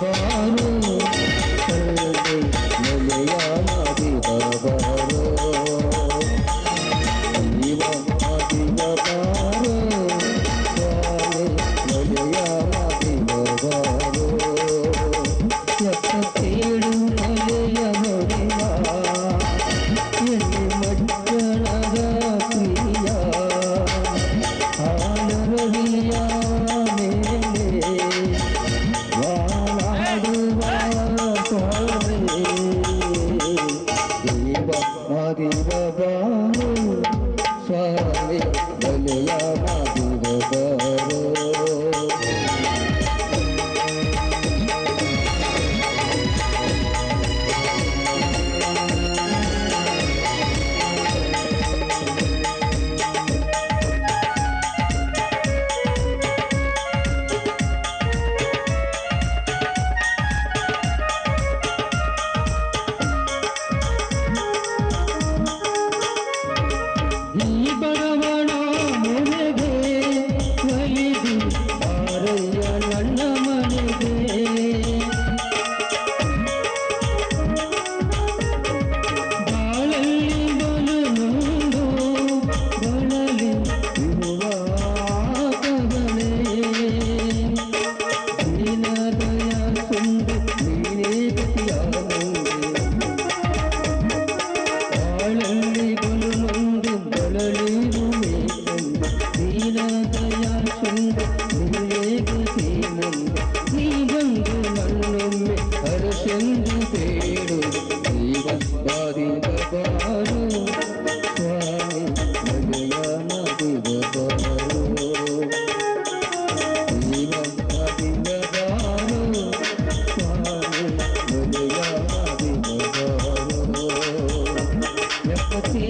Oh, భవాను స్వామి బలియా ನೀ ಬರ చెందుతేడు జీవం బాధింపబారు స్వామి భగవానది బారు జీవం బాధింపబారు స్వామి భగవానది బారు ఎప్పటి